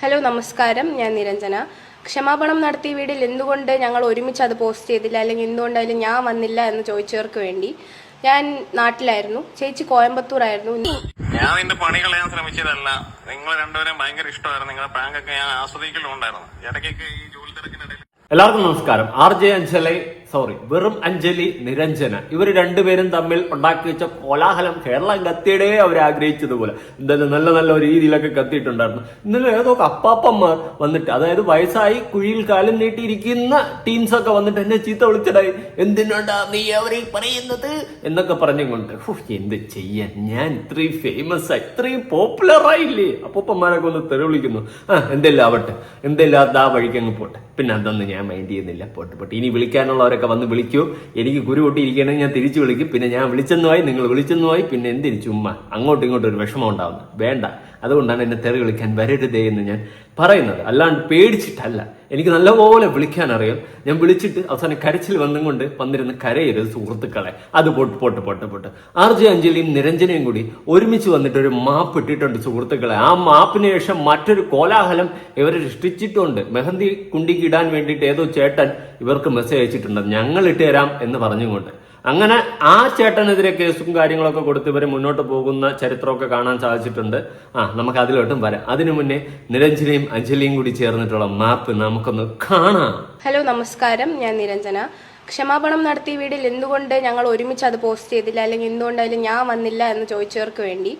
Hello നമസ്കാരം. ഞാൻ നിരഞ്ജന. ക്ഷമാപണം നടത്തിയ വീഡിയോയിൽ എന്തുകൊണ്ട് ഞങ്ങൾ ഒരുമിച്ച് അത് പോസ്റ്റ് ചെയ്തില്ല? അല്ലെങ്കിൽ എന്തുകൊണ്ട് അതിൽ ഞാൻ വന്നില്ല എന്ന് ചോദിച്ചവർക്ക് വേണ്ടി ഞാൻ നാട്ടിലായിരുന്നു. ചേച്ചി കോയമ്പത്തൂർ ആയിരുന്നു ഞാൻ നിന്റെ പണി കളയാൻ ശ്രമിച്ചതല്ല. നിങ്ങൾ രണ്ടുപേരും ഭയങ്കര ഇഷ്ടമായിരുന്നു. നിങ്ങളുടെ പ്രാങ്കൊക്കെ ഞാൻ ആസ്വദിക്കലുണ്ടായിരുന്നു ഇടയ്ക്കൊക്കെ ഈ ജോലി തിരക്കിനിടയിൽ എല്ലാവർക്കും നമസ്കാരം. ആർ ജെ അഞ്ജലി സോറി വെറും അഞ്ജലി നിരഞ്ജന. ഇവർ രണ്ടുപേരും തമ്മിൽ ഉണ്ടാക്കി വെച്ച കോലാഹലം കേരളം കത്തിയിടേ അവർ ആഗ്രഹിച്ചതുപോലെ. എന്തായാലും നല്ല നല്ല രീതിയിലൊക്കെ കത്തിയിട്ടുണ്ടായിരുന്നു. ഇന്നലെ ഏതോ അപ്പാപ്പന്മാർ വന്നിട്ട് അതായത് വയസ്സായി കുഴിയിൽ കാലം നീട്ടിയിരിക്കുന്ന ടീംസ് ഒക്കെ വന്നിട്ട് എന്നെ ചീത്ത വിളിച്ചടായി എന്തിനാണ്ടാ നീ അവരെ പറയുന്നത്? എന്നൊക്കെ പറഞ്ഞുകൊണ്ട് എന്ത് ചെയ്യാൻ? ഞാൻ ഇത്രയും ഫേമസ് ആയി ഇത്രയും പോപ്പുലർ ആയില്ലേ? അപ്പൂപ്പന്മാരൊക്കെ ഒന്ന് തെറി വിളിക്കുന്നു. ആ എന്തെല്ലാം ആവട്ടെ എന്തെല്ലാം ആ വഴിക്ക് അങ്ങ് പോട്ടെ. പിന്നെ അതൊന്നും ഞാൻ മൈൻഡ് ചെയ്യുന്നില്ല. പോട്ടെ പോട്ടെ. ഇനി വിളിക്കാനുള്ളവരൊക്കെ വന്ന് വിളിക്കൂ. എനിക്ക് കുരു പൊട്ടിയിരിക്കുകയാണെങ്കിൽ ഞാൻ തിരിച്ചു വിളിക്കും. പിന്നെ ഞാൻ വിളിച്ചെന്നുമായി നിങ്ങൾ വിളിച്ചെന്നുമായി പിന്നെ എന്തിരി ചുമ്മാ? അങ്ങോട്ടും ഇങ്ങോട്ടും ഒരു വിഷമം ഉണ്ടാവുന്നു. വേണ്ട. അതുകൊണ്ടാണ് എന്നെ തെറി വിളിക്കാൻ വരരുതേ എന്ന് ഞാൻ പറയുന്നത്. അല്ലാണ്ട് പേടിച്ചിട്ടല്ല. എനിക്ക് നല്ലപോലെ വിളിക്കാൻ അറിയാം. ഞാൻ വിളിച്ചിട്ട് അവസാനം കരച്ചിൽ വന്നും കൊണ്ട് വന്നിരുന്ന് കരയരുത് സുഹൃത്തുക്കളെ. അത് പൊട്ട് പൊട്ട് പൊട്ട് പൊട്ട്. ആർ ജെ അഞ്ജലിയും നിരഞ്ജനയും കൂടി ഒരുമിച്ച് വന്നിട്ട് ഒരു മാപ്പ് ഇട്ടിട്ടുണ്ട് സുഹൃത്തുക്കളെ. ആ മാപ്പിന് ശേഷം മറ്റൊരു കോലാഹലം ഇവർ സൃഷ്ടിച്ചിട്ടുണ്ട്. മെഹന്തി കുണ്ടിക്ക് ഇടാൻ വേണ്ടിയിട്ട് ഏതോ ചേട്ടൻ ഇവർക്ക് മെസ്സേജ് അയച്ചിട്ടുണ്ട്. ഞങ്ങൾ ഇട്ട് തരാം എന്ന് പറഞ്ഞുകൊണ്ട്. അങ്ങനെ ആ ചേട്ടനെതിരെ കേസും കാര്യങ്ങളൊക്കെ കൊടുത്ത് ഇവരെ മുന്നോട്ട് പോകുന്ന ചരിത്രമൊക്കെ കാണാൻ സാധിച്ചിട്ടുണ്ട്. ആ നമുക്ക് അതിലോട്ടും വരാം. അതിനു മുന്നേ നിരഞ്ജനയും അഞ്ജലിയും കൂടി ചേർന്നിട്ടുള്ള മാപ്പ് നമുക്കൊന്ന് കാണാം. ഹലോ നമസ്കാരം. ഞാൻ നിരഞ്ജന. ക്ഷമാപണം നടത്തിയ വീഡിയോയിൽ എന്തുകൊണ്ട് ഞങ്ങൾ ഒരുമിച്ച് അത് പോസ്റ്റ് ചെയ്തില്ല? അല്ലെങ്കിൽ എന്തുകൊണ്ട് അതിൽ ഞാൻ വന്നില്ല എന്ന് ചോദിച്ചവർക്ക് വേണ്ടി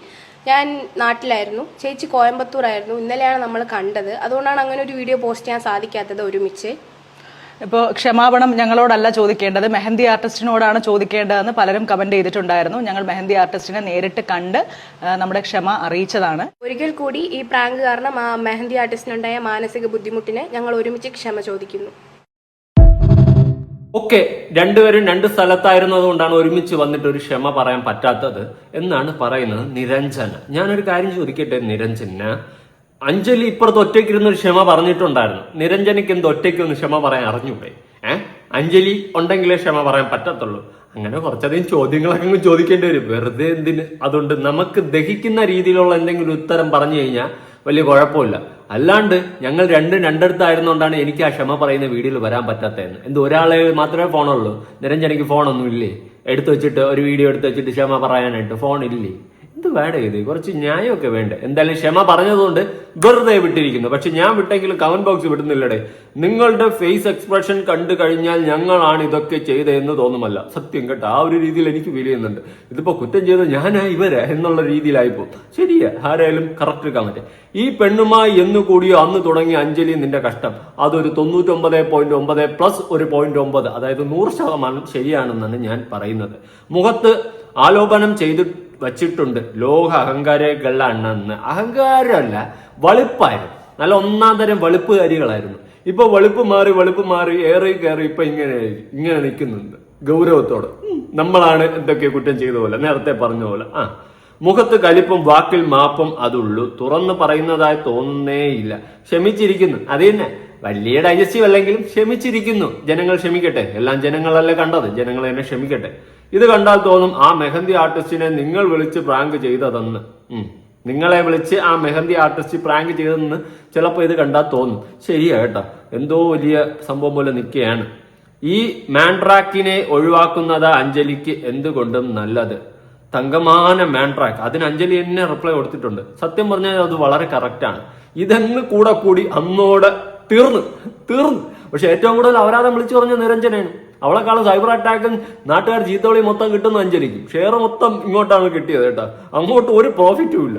ഞാൻ നാട്ടിലായിരുന്നു. ചേച്ചി കോയമ്പത്തൂർ ആയിരുന്നു ഇന്നലെയാണ് നമ്മൾ കണ്ടത്. അതുകൊണ്ടാണ് അങ്ങനെ ഒരു വീഡിയോ പോസ്റ്റ് ചെയ്യാൻ സാധിക്കാത്തത് ഒരുമിച്ച്. ഇപ്പോൾ ക്ഷമാപണം ഞങ്ങളോടല്ല ചോദിക്കേണ്ടത്. മെഹന്തി ആർട്ടിസ്റ്റിനോടാണ് ചോദിക്കേണ്ടതെന്ന് പലരും കമന്റ് ചെയ്തിട്ടുണ്ടായിരുന്നു. ഞങ്ങൾ മെഹന്തി ആർട്ടിസ്റ്റിനെ നേരിട്ട് കണ്ട് നമ്മുടെ ക്ഷമ അറിയിച്ചതാണ്. ഒരിക്കൽ കൂടി ഈ പ്രാങ്ക് കാരണം ആ മെഹന്തി ആർട്ടിസ്റ്റിനുണ്ടായ മാനസിക ബുദ്ധിമുട്ടിന് ഞങ്ങൾ ഒരുമിച്ച് ക്ഷമ ചോദിക്കുന്നു. ഓക്കെ രണ്ടുപേരും രണ്ട് സ്ഥലത്തായിരുന്നത് കൊണ്ടാണ് ഒരുമിച്ച് വന്നിട്ട് ഒരു ക്ഷമ പറയാൻ പറ്റാത്തത്. എന്നാണ് പറയുന്നത് നിരഞ്ജന. ഞാനൊരു കാര്യം ചോദിക്കട്ടെ നിരഞ്ജന? അഞ്ജലി ഇപ്പുറത്ത് ഒറ്റയ്ക്കിരുന്ന് ഒരു ക്ഷമ പറഞ്ഞിട്ടുണ്ടായിരുന്നു. നിരഞ്ജനയ്ക്ക് എന്ത് ഒറ്റയ്ക്ക് ഒന്ന് ക്ഷമ പറയാൻ അറിഞ്ഞൂടെ? ഏഹ് അഞ്ജലി ഉണ്ടെങ്കിലേ ക്ഷമ പറയാൻ പറ്റത്തുള്ളൂ. അങ്ങനെ കുറച്ചധികം ചോദ്യങ്ങളൊക്കെ അങ്ങ് ചോദിക്കേണ്ടി വരും. വെറുതെ എന്തിന്? അതുകൊണ്ട് നമുക്ക് ദഹിക്കുന്ന രീതിയിലുള്ള എന്തെങ്കിലും ഉത്തരം പറഞ്ഞു കഴിഞ്ഞാൽ വലിയ കുഴപ്പമില്ല. അല്ലാണ്ട് ഞങ്ങൾ രണ്ടും രണ്ടിടത്തായിരുന്നുകൊണ്ടാണ് എനിക്ക് ആ ക്ഷമ പറയുന്ന വീഡിയോയിൽ വരാൻ പറ്റാത്തതെന്ന്. എന്ത് ഒരാളെ മാത്രമേ ഫോണുള്ളൂ? നിരഞ്ജനയ്ക്ക് ഫോണൊന്നും ഇല്ലേ എടുത്തു വെച്ചിട്ട് ഒരു വീഡിയോ എടുത്തു വെച്ചിട്ട് ക്ഷമ പറയാനായിട്ട് ഫോൺ ഇല്ലേ എന്ത് വേണ്ട ഇത് കുറച്ച് ന്യായമൊക്കെ വേണ്ട. എന്തായാലും ക്ഷമ പറഞ്ഞതുകൊണ്ട് വെറുതെ വിട്ടിരിക്കുന്നു. പക്ഷെ ഞാൻ വിട്ടെങ്കിലും കമന്റ് ബോക്സ് വിടുന്നില്ലടേ. നിങ്ങളുടെ ഫേസ് എക്സ്പ്രഷൻ കണ്ടു കഴിഞ്ഞാൽ ഞങ്ങളാണ് ഇതൊക്കെ ചെയ്തതെന്ന് തോന്നുമല്ല. സത്യം കേട്ടോ ആ ഒരു രീതിയിൽ എനിക്ക് ഫീൽ ചെയ്യുന്നുണ്ട്. ഇതിപ്പോ കുറ്റം ചെയ്ത് ഞാനാ ഇവരെ എന്നുള്ള രീതിയിലായിപ്പോ ശരിയാ ആരായാലും കറക്റ്റ് കമന്റ് ഈ പെണ്ണുമായി എന്ന് കൂടിയോ അന്ന് തുടങ്ങി അഞ്ജലി നിന്റെ കഷ്ടം. അതൊരു തൊണ്ണൂറ്റൊമ്പത് പോയിന്റ് ഒമ്പത് പ്ലസ് ഒരു പോയിന്റ് ഒമ്പത്. അതായത് നൂറ് ശതമാനം ശരിയാണെന്നാണ് ഞാൻ പറയുന്നത്. മുഖത്ത് ആലോപനം ചെയ്ത് വച്ചിട്ടുണ്ട്. ലോക അഹങ്കാരികളാണെന്ന് അഹങ്കാരമല്ല വളുപ്പായിരുന്നു. നല്ല ഒന്നാം തരം വെളുപ്പുകാരികളായിരുന്നു ഇപ്പൊ വെളുപ്പ് മാറി വെളുപ്പ് മാറി ഏറെ കയറി ഇപ്പൊ ഇങ്ങനെ ഇങ്ങനെ നിൽക്കുന്നുണ്ട്. ഗൗരവത്തോടെ. നമ്മളാണ് എന്തൊക്കെ കുറ്റം ചെയ്ത പോലെ നേരത്തെ പറഞ്ഞ പോലെ. ആ മുഖത്ത് കലിപ്പും വാക്കിൽ മാപ്പും അതുള്ളൂ. തുറന്നു പറയുന്നതായി തോന്നുന്നേയില്ല ക്ഷമിച്ചിരിക്കുന്നു. അത് തന്നെ. വലിയ ഡൈജസ്റ്റീവ് അല്ലെങ്കിലും ക്ഷമിച്ചിരിക്കുന്നു. ജനങ്ങൾ ക്ഷമിക്കട്ടെ. എല്ലാം ജനങ്ങളല്ലേ കണ്ടത്? ജനങ്ങൾ എന്നെ ക്ഷമിക്കട്ടെ. ഇത് കണ്ടാൽ തോന്നും ആ മെഹന്തി ആർട്ടിസ്റ്റിനെ നിങ്ങൾ വിളിച്ച് പ്രാങ്ക് ചെയ്തതെന്ന്. നിങ്ങളെ വിളിച്ച് ആ മെഹന്തി ആർട്ടിസ്റ്റ് പ്രാങ്ക് ചെയ്തതെന്ന് ചിലപ്പോൾ ഇത് കണ്ടാൽ തോന്നും. ശരിയാ കേട്ടോ. എന്തോ വലിയ സംഭവം പോലെ നിൽക്കുകയാണ്. ഈ മാൻട്രാക്കിനെ ഒഴിവാക്കുന്നത് അഞ്ജലിക്ക് എന്തുകൊണ്ടും നല്ലത്? തങ്കമാന മാൻട്രാക്ക് അതിന് അഞ്ജലി എന്നെ റിപ്ലൈ കൊടുത്തിട്ടുണ്ട്. സത്യം പറഞ്ഞാൽ അത് വളരെ കറക്റ്റാണ് ഇതങ്ങ് കൂടെ കൂടി അന്നോടെ തീർന്നു തീർന്നു. പക്ഷെ ഏറ്റവും കൂടുതൽ അപരാധം വിളിച്ചു പറഞ്ഞ നിരഞ്ജനാണ്. അവളെക്കാളും സൈബർ അറ്റാക്കും നാട്ടുകാർ ചീത്തവിളി മൊത്തം കിട്ടുന്ന അഞ്ജലിക്കും. ഷെയർ മൊത്തം ഇങ്ങോട്ടാണ് കിട്ടിയത് കേട്ടോ. അങ്ങോട്ട് ഒരു പ്രോഫിറ്റും ഇല്ല.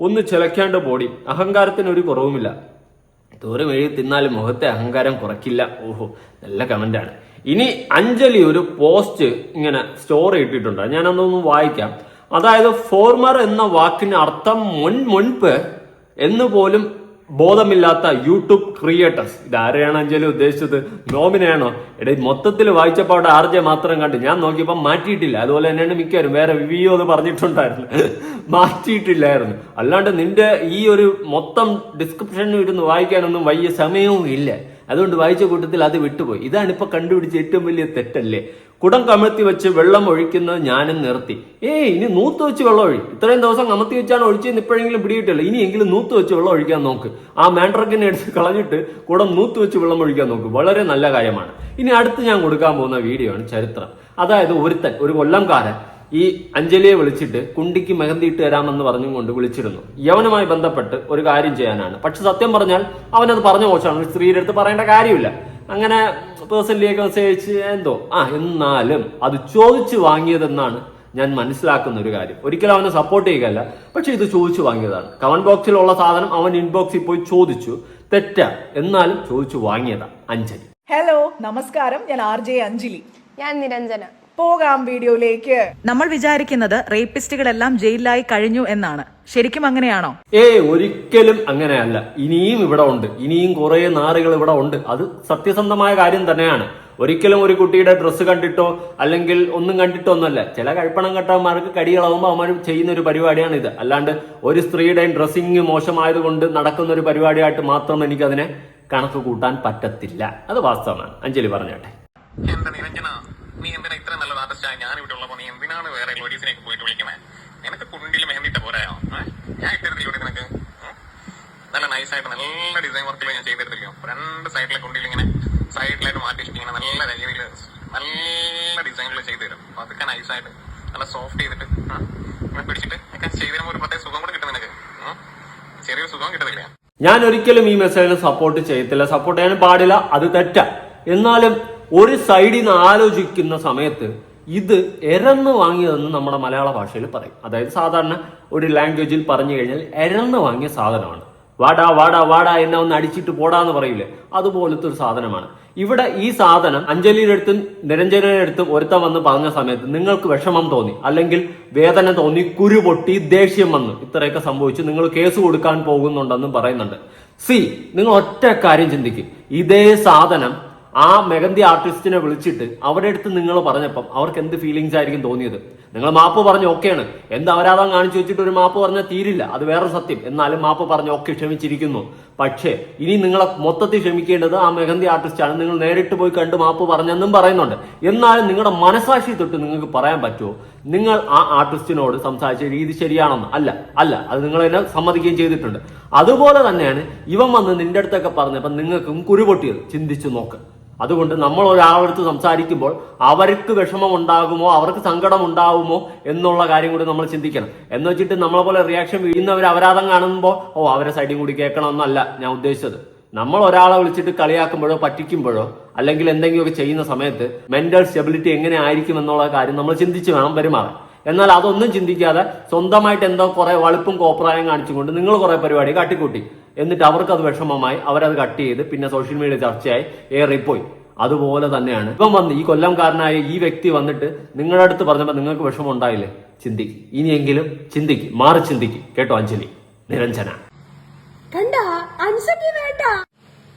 ഒന്ന് ചിലക്കാണ്ട് പോടി അഹങ്കാരത്തിന് ഒരു കുറവുമില്ല. തോറും എഴുതി തിന്നാലും മുഖത്തെ അഹങ്കാരം കുറയ്ക്കില്ല. ഓഹോ നല്ല കമന്റാണ് ഇനി അഞ്ജലി ഒരു പോസ്റ്റ് ഇങ്ങനെ സ്റ്റോറി ഇട്ടിട്ടുണ്ട്. ഞാൻ അതൊന്ന് വായിക്കാം. അതായത് ഫോർമർ എന്ന വാക്കിന് അർത്ഥം മുൻ മുൻപ് എന്ന് പോലും ബോധമില്ലാത്ത യൂട്യൂബ് ക്രിയേറ്റേഴ്സ്. ഇത് ആരെയാണ് അഞ്ജലി ഉദ്ദേശിച്ചത്? നോമിനെയാണോ? എടേ മൊത്തത്തിൽ വായിച്ചപ്പോൾ അവിടെ ആർ ജെ മാത്രം കണ്ട്. ഞാൻ നോക്കിയപ്പോൾ മാറ്റിയിട്ടില്ല. അതുപോലെ തന്നെയാണ് മിക്കവരും. വേറെ വിവിയോ എന്ന് പറഞ്ഞിട്ടുണ്ടായിരുന്നു. മാറ്റിയിട്ടില്ലായിരുന്നു. അല്ലാണ്ട് നിന്റെ ഈ ഒരു മൊത്തം ഡിസ്ക്രിപ്ഷനിൽ ഇരുന്ന് വായിക്കാനൊന്നും വലിയ സമയവും ഇല്ല. അതുകൊണ്ട് വായിച്ച കൂട്ടത്തിൽ അത് വിട്ടുപോയി. ഇതാണ് ഇപ്പൊ കണ്ടുപിടിച്ച ഏറ്റവും വലിയ തെറ്റല്ലേ? കുടം കമഴ്ത്തി വെച്ച് വെള്ളം ഒഴിക്കുന്നത് ഞാനും നിർത്തി. ഏയ് ഇനി നൂത്ത് വെച്ച് വെള്ളം ഒഴി. ഇത്രയും ദിവസം കമത്തി വെച്ചാണ് ഒഴിച്ച് ഇപ്പോഴെങ്കിലും പിടിയിട്ടില്ല ഇനിയെങ്കിലും നൂത്ത് വെച്ച് വെള്ളം ഒഴിക്കാൻ നോക്ക്. ആ മാൻഡ്രക്കിനെ എടുത്ത് കളഞ്ഞിട്ട് കുടം നൂത്ത് വെച്ച് വെള്ളം ഒഴിക്കാൻ നോക്ക്. വളരെ നല്ല കാര്യമാണ്. ഇനി അടുത്ത് ഞാൻ കൊടുക്കാൻ പോകുന്ന വീഡിയോ ആണ് ചരിത്രം. അതായത് ഒരുത്തൻ ഒരു കൊല്ലംകാരൻ ഈ അഞ്ജലിയെ വിളിച്ചിട്ട് കുണ്ടിക്ക് മെഹന്തിയിട്ട് തരാമെന്ന് പറഞ്ഞും കൊണ്ട് വിളിച്ചിരുന്നു. യവനുമായി ബന്ധപ്പെട്ട് ഒരു കാര്യം ചെയ്യാനാണ്. പക്ഷെ സത്യം പറഞ്ഞാൽ അവനത് പറഞ്ഞ മോശമാണ്. സ്ത്രീയുടെ അടുത്ത് പറയേണ്ട കാര്യമില്ല. അങ്ങനെ പേഴ്സണലിയൊക്കെ മെസ്സേജ് എന്തോ? ആ എന്നാലും അത് ചോദിച്ചു വാങ്ങിയതെന്നാണ് ഞാൻ മനസ്സിലാക്കുന്ന ഒരു കാര്യം. ഒരിക്കലും അവനെ സപ്പോർട്ട് ചെയ്യുകയല്ല പക്ഷെ ഇത് ചോദിച്ചു വാങ്ങിയതാണ്. കമന്റ് ബോക്സിലുള്ള സാധനം അവൻ ഇൻബോക്സിൽ പോയി ചോദിച്ചു. തെറ്റ. എന്നാലും ചോദിച്ചു വാങ്ങിയതാണ് അഞ്ജലി. ഹലോ നമസ്കാരം. ഞാൻ ആർ ജെ അഞ്ജലി. ഞാൻ നിരഞ്ജന. പോകാം വീഡിയോയിലേക്ക്. നമ്മൾ വിചാരിക്കുന്നത് റേപ്പിസ്റ്റുകളെല്ലാം ജയിലിലായി കഴിഞ്ഞു എന്നാണ്. ശരിക്കും അങ്ങനെയാണോ? ഏ ഒരിക്കലും അങ്ങനെയല്ല. ഇനിയും ഇവിടെ ഉണ്ട്. ഇനിയും കുറെ നാറുകൾ ഇവിടെ ഉണ്ട്. അത് സത്യസന്ധമായ കാര്യം തന്നെയാണ്. ഒരിക്കലും ഒരു കുട്ടിയുടെ ഡ്രസ്സ് കണ്ടിട്ടോ അല്ലെങ്കിൽ ഒന്നും കണ്ടിട്ടോ ഒന്നല്ല ചില കഴിപ്പണം കെട്ടവന്മാർക്ക് കടികളാവുമ്പോൾ അവന്മാർ ചെയ്യുന്ന ഒരു പരിപാടിയാണ് ഇത്. അല്ലാണ്ട് ഒരു സ്ത്രീയുടെയും ഡ്രസ്സിങ് മോശമായതുകൊണ്ട് നടക്കുന്ന ഒരു പരിപാടിയായിട്ട് മാത്രം എനിക്ക് അതിനെ കണക്ക് കൂട്ടാൻ പറ്റത്തില്ല. അത് വാസ്തവമാണ്. അഞ്ജലി പറഞ്ഞോട്ടെ എന്റെ നിരഞ്ജന നീ എന്തിനാ ഇത്ര നല്ലൊരു ആർട്ടിസ്റ്റായി ഞാൻ ഇവിടെ ഉള്ളപ്പോ നീ എന്തിനാണ് വേറെ ലേഡീസിനെയൊക്കെ പോയിട്ട് വിളിക്കണേ നിനക്ക് കുണ്ടിൽ മെഹന്തിട്ട് പോരായോ? ഞാൻ ഇട്ടിരുന്നില്ലേ നിനക്ക്? നല്ല നൈസായിട്ട് നല്ല ഡിസൈൻ വർക്കിൽ ഞാൻ ചെയ്തിരുന്നില്ലയോ രണ്ട് സൈഡിലെ കുണ്ടിൽ ഇങ്ങനെ സൈഡിലായിട്ട് മാറ്റി നല്ല രീതിയിൽ നല്ല ഡിസൈനിൽ ചെയ്തു തരും. അതൊക്കെ നൈസായിട്ട് നല്ല സോഫ്റ്റ് ചെയ്തിട്ട്? ഇങ്ങനെ പിടിച്ചിട്ട് ഒക്കെ ചെയ്ത് തരുമ്പോൾ ഒരു പ്രത്യേക സുഖം കൂടെ കിട്ടും നിനക്ക്. ചെറിയ ചെറിയൊരു സുഖം കിട്ടുന്നില്ല ഞാൻ ഒരിക്കലും ഈ മെസ്സേജിന് സപ്പോർട്ട് ചെയ്യത്തില്ല. സപ്പോർട്ട് ചെയ്യാനും പാടില്ല. അത് തെറ്റാ. എന്നാലും ഒരു സൈഡിൽ നിന്ന് ആലോചിക്കുന്ന സമയത്ത് ഇത് എരന്ന് വാങ്ങിയതെന്ന് നമ്മുടെ മലയാള ഭാഷയിൽ പറയും. അതായത് സാധാരണ ഒരു ലാംഗ്വേജിൽ പറഞ്ഞു കഴിഞ്ഞാൽ എരന്ന് വാങ്ങിയ സാധനമാണ്. വാടാ വാടാ വാടാ എന്നെ ഒന്ന് അടിച്ചിട്ട് പോടാന്ന് പറയില്ലേ? അതുപോലത്തെ ഒരു സാധനമാണ്. ഇവിടെ ഈ സാധനം അഞ്ജലിയുടെ അടുത്തും നിരഞ്ജനയുടെ അടുത്തും ഒരുത്തൻ വന്ന് പറഞ്ഞ സമയത്ത് നിങ്ങൾക്ക് വിഷമം തോന്നി അല്ലെങ്കിൽ വേദന തോന്നി കുരു പൊട്ടി ദേഷ്യം വന്നു. ഇത്രയൊക്കെ സംഭവിച്ചു നിങ്ങൾ കേസ് കൊടുക്കാൻ പോകുന്നുണ്ടെന്നും പറയുന്നുണ്ട്. സി നിങ്ങൾ ഒറ്റ കാര്യം ചിന്തിക്കും. ഇതേ സാധനം ആ മെഹന്തി ആർട്ടിസ്റ്റിനെ വിളിച്ചിട്ട് അവരുടെ അടുത്ത് നിങ്ങൾ പറഞ്ഞപ്പം അവർക്ക് എന്ത് ഫീലിങ്സ് ആയിരിക്കും തോന്നിയത്? നിങ്ങൾ മാപ്പ് പറഞ്ഞു ഓക്കെയാണ്. എന്ത് അപരാധം കാണിച്ചു വെച്ചിട്ട് ഒരു മാപ്പ് പറഞ്ഞാൽ തീരില്ല. അത് വേറെ സത്യം. എന്നാലും മാപ്പ് പറഞ്ഞു ഓക്കെ ക്ഷമിച്ചിരിക്കുന്നു. പക്ഷേ ഇനി നിങ്ങളെ മൊത്തത്തിൽ ക്ഷമിക്കേണ്ടത് ആ മെഹന്തി ആർട്ടിസ്റ്റാണ് നിങ്ങൾ നേരിട്ട് പോയി കണ്ട് മാപ്പ് പറഞ്ഞെന്നും പറയുന്നുണ്ട്. എന്നാലും നിങ്ങളുടെ മനസാക്ഷി തൊട്ട് നിങ്ങൾക്ക് പറയാൻ പറ്റുമോ? നിങ്ങൾ ആ ആർട്ടിസ്റ്റിനോട് സംസാരിച്ച രീതി ശരിയാണെന്ന്? അല്ല. അല്ല. അത് നിങ്ങൾ തന്നെ സമ്മതിക്കുകയും ചെയ്തിട്ടുണ്ട്. അതുപോലെ തന്നെയാണ് ഇവൻ വന്ന് നിന്റെ അടുത്തൊക്കെ പറഞ്ഞപ്പോൾ നിങ്ങൾക്കും കുരുപൊട്ടിയത് ചിന്തിച്ചു നോക്ക്. അതുകൊണ്ട് നമ്മൾ ഒരാളടുത്ത് സംസാരിക്കുമ്പോൾ അവർക്ക് വിഷമം ഉണ്ടാകുമോ അവർക്ക് സങ്കടം ഉണ്ടാകുമോ എന്നുള്ള കാര്യം കൂടി നമ്മൾ ചിന്തിക്കണം. എന്ന് വെച്ചിട്ട് നമ്മളെ പോലെ റിയാക്ഷൻ വീഴുന്നവർ അപരാധം കാണുമ്പോൾ ഓ അവരെ സൈഡും കൂടി കേൾക്കണമെന്നല്ല ഞാൻ ഉദ്ദേശിച്ചത്. നമ്മൾ ഒരാളെ വിളിച്ചിട്ട് കളിയാക്കുമ്പോഴോ പറ്റിക്കുമ്പോഴോ അല്ലെങ്കിൽ എന്തെങ്കിലുമൊക്കെ ചെയ്യുന്ന സമയത്ത് മെന്റൽ സ്റ്റെബിലിറ്റി എങ്ങനെ ആയിരിക്കും എന്നുള്ള കാര്യം നമ്മൾ ചിന്തിച്ച് വേണം പെരുമാറാൻ. എന്നാൽ അതൊന്നും ചിന്തിക്കാതെ സ്വന്തമായിട്ട് എന്തോ കുറെ വളുപ്പും കോപ്രായം കാണിച്ചുകൊണ്ട് നിങ്ങൾ കുറെ പരിപാടി കാട്ടിക്കൂട്ടി. എന്നിട്ട് അവർക്ക് അത് വിഷമമായി അവരത് കട്ട് ചെയ്ത് പിന്നെ സോഷ്യൽ മീഡിയ ചർച്ചയായി ഏറിപ്പോയി. അതുപോലെ തന്നെയാണ്. ഇപ്പം വന്ന് ഈ കൊല്ലംകാരനായ ഈ വ്യക്തി വന്നിട്ട് നിങ്ങളുടെ അടുത്ത് പറഞ്ഞപ്പോൾ നിങ്ങൾക്ക് വിഷമം ഉണ്ടായില്ലേ? ചിന്തിക്ക് ഇനിയെങ്കിലും ചിന്തിക്ക്. മാറി ചിന്തിക്ക്. കേട്ടോ അഞ്ജലി? നിരഞ്ജന.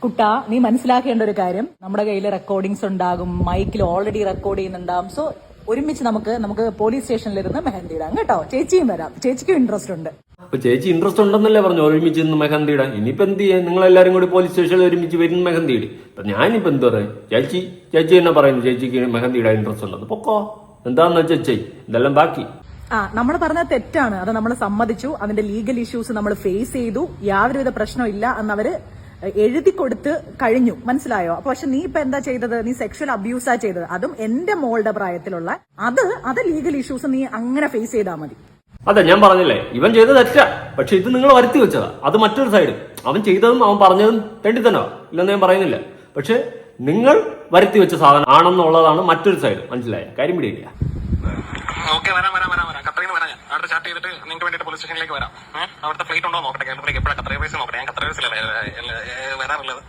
കുട്ട നീ മനസ്സിലാക്കേണ്ട ഒരു കാര്യം. നമ്മുടെ കയ്യിൽ റെക്കോർഡിങ്സ് ഉണ്ടാകും. മൈക്കിൽ ഓൾറെഡി റെക്കോർഡ് ചെയ്യുന്നുണ്ടാകും സോ ഒരുമിച്ച് നമുക്ക് നമുക്ക് പോലീസ് സ്റ്റേഷനിലിരുന്ന് മെഹന്തി ഇടാം. കേട്ടോ? ചേച്ചിയും വരാം. ചേച്ചിക്കും ഇൻട്രസ്റ്റ് ഉണ്ട്. അപ്പൊ ചേച്ചി ഇൻട്രസ്റ്റ് ഉണ്ടെന്നല്ലേ പറഞ്ഞു ഒരുമിച്ച് ഇന്ന് മെഹന്തി ഇടാൻ. ഇനിയിപ്പോ എന്ത് ചെയ്യാൻ നിങ്ങൾ എല്ലാരും കൂടി പോലീസ് സ്റ്റേഷനിൽ ഒരുമിച്ച് വരുന്ന മെഹന്തി ഇടി. അപ്പൊ ഞാനിപ്പോ എന്ത് പറയാം? ചേച്ചി ചേച്ചി എന്നാ പറയുന്നത് ചേച്ചിക്ക് മെഹന്തി ഇടാൻ ഇൻട്രസ്റ്റ് ഉണ്ടെന്ന് പൊക്കോ. എന്താന്ന് വെച്ചാ ചെയ് ഇതെല്ലാം ബാക്കി. ആ നമ്മൾ പറഞ്ഞത് തെറ്റാണ്. അത് നമ്മൾ സമ്മതിച്ചു. അതിന്റെ ലീഗൽ ഇഷ്യൂസ് നമ്മൾ ഫേസ് ചെയ്തു. യാതൊരുവിധ പ്രശ്നമില്ല എന്നവര് എഴുതി കൊടുത്ത് കഴിഞ്ഞു. മനസ്സിലായോ? അപ്പൊ പക്ഷെ നീ ഇപ്പൊ എന്താ ചെയ്തത്? നീ സെക്ഷൽ അബ്യൂസാ ചെയ്തത്. അതും എന്റെ മോളുടെ പ്രായത്തിലുള്ള അത് അത് ലീഗൽ ഇഷ്യൂസ് നീ അങ്ങനെ ഫേസ് ചെയ്താൽ മതി. അതെ ഞാൻ പറഞ്ഞില്ലേ? ഇവൻ ചെയ്തത് തെറ്റാ. പക്ഷെ ഇത് നിങ്ങൾ വരുത്തി വെച്ചതാ. അത് മറ്റൊരു സൈഡ് അവൻ ചെയ്തതും അവൻ പറഞ്ഞതും തെണ്ടി തന്നെ ഇല്ലെന്ന് ഞാൻ പറയുന്നില്ല. പക്ഷെ നിങ്ങൾ വരുത്തി വെച്ച സാധനം ആണെന്നുള്ളതാണ് മറ്റൊരു സൈഡ് മനസ്സിലായ? കാര്യം പിടിയില്ല ഓക്കെ വരാം വരാം വരാം വരാം ഖത്തറിന്ന് ചാറ്റ് ചെയ്തിട്ട് നിങ്ങൾക്ക് വേണ്ടിയിട്ട് പോലീസ് സ്റ്റേഷനിലേക്ക് വരാം. ഏഹ് അവിടുത്തെ ഫ്ലൈറ്റ് ഉണ്ടോ നോക്കട്ടെ. കേരളത്തിലേക്ക് എപ്പോഴാണ് ഖത്തർ എയർവേസ് നോക്കട്ടെ. ഞാൻ ഖത്തർ എയർവേസിലല്ലേ വരാറുള്ളത്.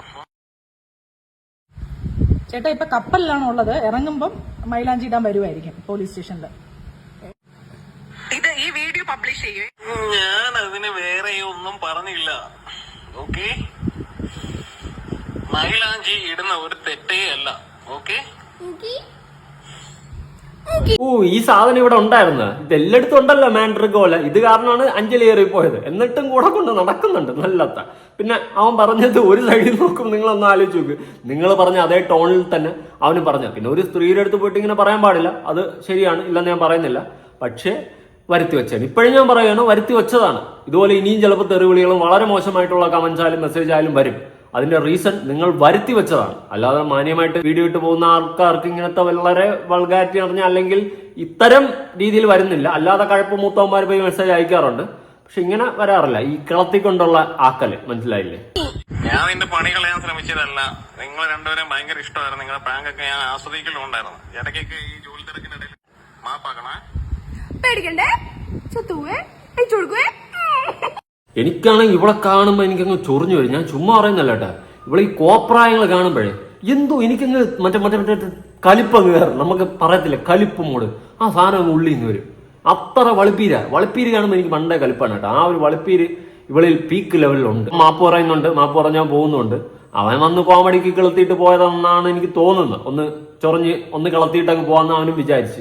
ചേട്ടാ ഇപ്പൊ കപ്പലിലാണോ ഉള്ളത്. ഇറങ്ങുമ്പം മൈലാഞ്ചി ഇടാൻ വരുമായിരിക്കും പോലീസ് സ്റ്റേഷനിൽ ഇത് ഈ വീഡിയോ പബ്ലിഷ് ചെയ്യേ. ഞാൻ അതിന് വേറെ ഒന്നും പറഞ്ഞില്ല. ഓക്കെ മൈലാഞ്ചി ഇടുന്ന ഒരു തെറ്റേ അല്ല. ഓക്കെ ഓ ഈ സാധനം ഇവിടെ ഉണ്ടായിരുന്നു. ഇത് എല്ലായിടത്തും ഉണ്ടല്ലോ മാൻഡ്രിഗോല ഇത് കാരണമാണ് അഞ്ജലി ഏറി പോയത്. എന്നിട്ടും കൂടെ കൊണ്ട് നടക്കുന്നുണ്ട്. നല്ലത്ത പിന്നെ അവൻ പറഞ്ഞത് ഒരു സൈഡിൽ നോക്കും നിങ്ങളൊന്ന് ആലോചിച്ച് നോക്ക്. നിങ്ങൾ പറഞ്ഞ അതേ ടോണിൽ തന്നെ അവനും പറഞ്ഞു പിന്നെ ഒരു സ്ത്രീയുടെ അടുത്ത് പോയിട്ട് ഇങ്ങനെ പറയാൻ പാടില്ല. അത് ശരിയാണ് ഇല്ലെന്ന് ഞാൻ പറയുന്നില്ല. പക്ഷേ വരുത്തി വെച്ചാണ് ഇപ്പോഴും ഞാൻ പറയുകയാണ് വരുത്തി വെച്ചതാണ്. ഇതുപോലെ ഇനിയും ചിലപ്പോൾ തെറിവിളികളും വളരെ മോശമായിട്ടുള്ള കമന്റ്സ് ആയാലും മെസ്സേജ് ആയാലും വരും. അതിന്റെ റീസൺ നിങ്ങൾ വരുത്തി വെച്ചതാണ്. അല്ലാതെ മാന്യമായിട്ട് വീഡിയോ ഇട്ട് പോകുന്ന ആൾക്കാർക്ക് ഇങ്ങനത്തെ വളരെ വൾഗാരിറ്റി അറിഞ്ഞ അല്ലെങ്കിൽ ഇത്തരം രീതിയിൽ വരുന്നില്ല. അല്ലാതെ കഴപ്പ് മൂത്തവന്മാർ പോയി മെസ്സേജ് അയക്കാറുണ്ട്. പക്ഷെ ഇങ്ങനെ വരാറില്ല. ഈ കിളത്തിക്കൊണ്ടുള്ള ആക്കൽ മനസ്സിലായില്ലേ? ഞാൻ നിന്റെ പണി കളയാൻ ശ്രമിച്ചതല്ല. നിങ്ങൾ രണ്ടുപേരും ഭയങ്കര ഇഷ്ടമായിരുന്നു. നിങ്ങളുടെ പ്രാങ്ക് ഒക്കെ ഞാൻ ആസ്വദിക്കലുണ്ടായിരുന്നു ഇടയ്ക്കൊക്കെ ഈ ജോലി തിരക്കിനിടയിൽ മാപ്പാക്കണേ. പേടിക്കണ്ടേ? ചത്തുവേ അയച്ചു കൊടുക്കുവേ? എനിക്കാണെങ്കിൽ ഇവിടെ കാണുമ്പോൾ എനിക്കങ്ങ് ചൊറിഞ്ഞു വരും. ഞാൻ ചുമ്മാ പറയുന്നല്ല കേട്ടാ. ഇവിടെ ഈ കോപ്രായങ്ങൾ കാണുമ്പോഴേ എന്തോ എനിക്കങ്ങ് മറ്റേ മറ്റേ മറ്റേ കലിപ്പങ്ങ് കയറും. നമുക്ക് പറയത്തില്ല കലിപ്പ് മൂട് ആ സാധനം ഉള്ളിൽ നിന്ന് വരും. അത്ര വളിപ്പീര. വളിപ്പീര് കാണുമ്പോൾ എനിക്ക് പണ്ടേ കലിപ്പാണ് കേട്ടോ. ആ ഒരു വളിപ്പീര് ഇവളിൽ പീക്ക് ലെവലിലുണ്ട് മാപ്പ് പറയുന്നുണ്ട്. മാപ്പ് പറഞ്ഞാൽ പോകുന്നുണ്ട്. അവൻ വന്ന് കോമഡിക്ക് കിളത്തിയിട്ട് പോയതെന്നാണ് എനിക്ക് തോന്നുന്നത്. ഒന്ന് ചൊറഞ്ഞ് ഒന്ന് കിളത്തിയിട്ട് അങ്ങ് പോകാമെന്ന് അവനും വിചാരിച്ച്.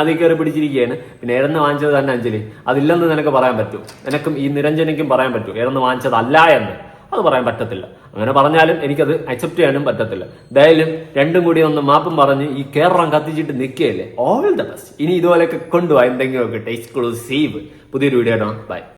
അതിൽ കയറി പിടിച്ചിരിക്കുകയാണ്. പിന്നെ ഏതെന്ന് വാങ്ങിച്ചത് തന്നെ അഞ്ജലി? അതില്ലെന്ന് നിനക്ക് പറയാൻ പറ്റും. നിനക്കും ഈ നിരഞ്ജനയ്ക്കും പറയാൻ പറ്റും. ഏതെന്ന് വാങ്ങിച്ചതല്ല എന്ന്. അത് പറയാൻ പറ്റത്തില്ല. അങ്ങനെ പറഞ്ഞാലും എനിക്കത് അക്സെപ്റ്റ് ചെയ്യാനും പറ്റത്തില്ല. എന്തായാലും രണ്ടും കൂടി ഒന്ന് മാപ്പും പറഞ്ഞ് ഈ കേരളം കത്തിച്ചിട്ട് നിൽക്കുകയല്ലേ? ഓൾ ദ ബെസ്റ്റ് ഇനി ഇതുപോലെയൊക്കെ കൊണ്ടുപോകാം എന്തെങ്കിലുമൊക്കെ എക്സ്ക്ലൂസീവ് പുതിയൊരു വീഡിയോ ബൈ